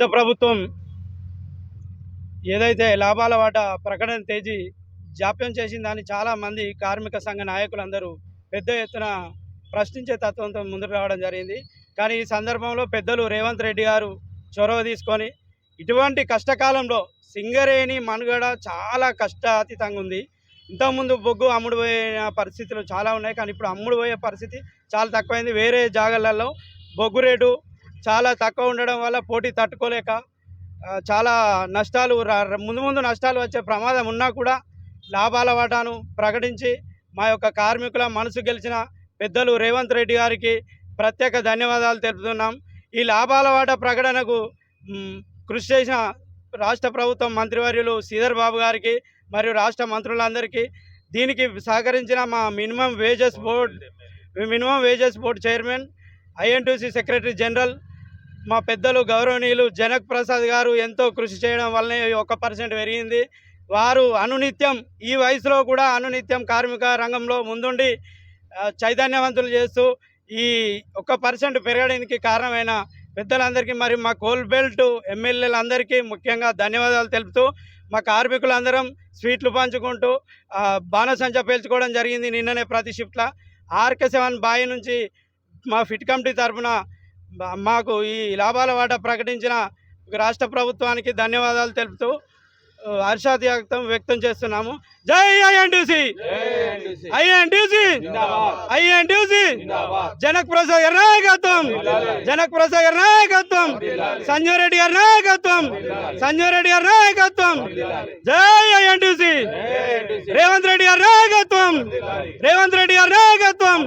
రాష్ట్ర ప్రభుత్వం ఏదైతే లాభాల వాటా ప్రకటన తేదీ జాప్యం చేసిందని చాలామంది కార్మిక సంఘ నాయకులందరూ పెద్ద ఎత్తున ప్రశ్నించే తత్వంతో ముందుకు రావడం జరిగింది. కానీ ఈ సందర్భంలో పెద్దలు రేవంత్ రెడ్డి గారు చొరవ తీసుకొని ఇటువంటి కష్టకాలంలో సింగరేణి మనుగడ చాలా కష్టాతీతంగా ఉంది. ఇంతకుముందు బొగ్గు అమ్ముడు పోయే పరిస్థితులు చాలా ఉన్నాయి. కానీ ఇప్పుడు అమ్ముడు పోయే పరిస్థితి చాలా తక్కువైంది. వేరే జాగాలలో బొగ్గు రేటు చాలా తక్కువ ఉండడం వల్ల పోటీ తట్టుకోలేక చాలా నష్టాలు రా- ముందు ముందు నష్టాలు వచ్చే ప్రమాదం ఉన్నా కూడా లాభాల వాటాను ప్రకటించి మా యొక్క కార్మికుల మనసు గెలిచిన పెద్దలు రేవంత్ రెడ్డి గారికి ప్రత్యేక ధన్యవాదాలు తెలుపుతున్నాం. ఈ లాభాల వాటా ప్రకటనకు కృషి చేసిన రాష్ట్ర ప్రభుత్వం మంత్రివర్యులు శ్రీధర్ బాబు గారికి మరియు రాష్ట్ర మంత్రులందరికీ దీనికి సహకరించిన మా minimum wages board minimum wages board chairman INTUC secretary general మా పెద్దలు గౌరవనీయులు జనక్ ప్రసాద్ గారు ఎంతో కృషి చేయడం వల్లనే ఒక పర్సెంట్ పెరిగింది. వారు అనునిత్యం ఈ వయసులో కూడా అనునిత్యం కార్మిక రంగంలో ముందుండి చైతన్యవంతులు చేస్తూ ఈ ఒక్క పర్సెంట్ పెరగడానికి కారణమైన పెద్దలందరికీ మరి మా కోల్ బెల్ట్ ఎమ్మెల్యేలందరికీ ముఖ్యంగా ధన్యవాదాలు తెలుపుతూ మా కార్మికులందరం స్వీట్లు పంచుకుంటూ బాణసంచ పేల్చుకోవడం జరిగింది నిన్ననే ప్రతి షిఫ్ట్లో. ఆర్కే సెవెన్ బాయ్ నుంచి మా ఫిట్ కమిటీ తరఫున మాకు ఈ లాభాల వాటా ప్రకటించిన రాష్ట్ర ప్రభుత్వానికి ధన్యవాదాలు తెలుపుతూ హర్షాతియాక్తం వ్యక్తం చేస్తున్నాము. Jai INTUC INTUC INTUC Janak Prasad గారి నాయకత్వం! జనక్ ప్రసాద్ గారి నాయకత్వం! సంజయ్ రెడ్డి గారి నాయకత్వం! సంజయ్ రెడ్డి గారి నాయకత్వం! జై ఐఎన్టీసీ రేవంత్ రెడ్డి గారి నాయకత్వం! రేవంత్ రెడ్డి గారి నాయకత్వం!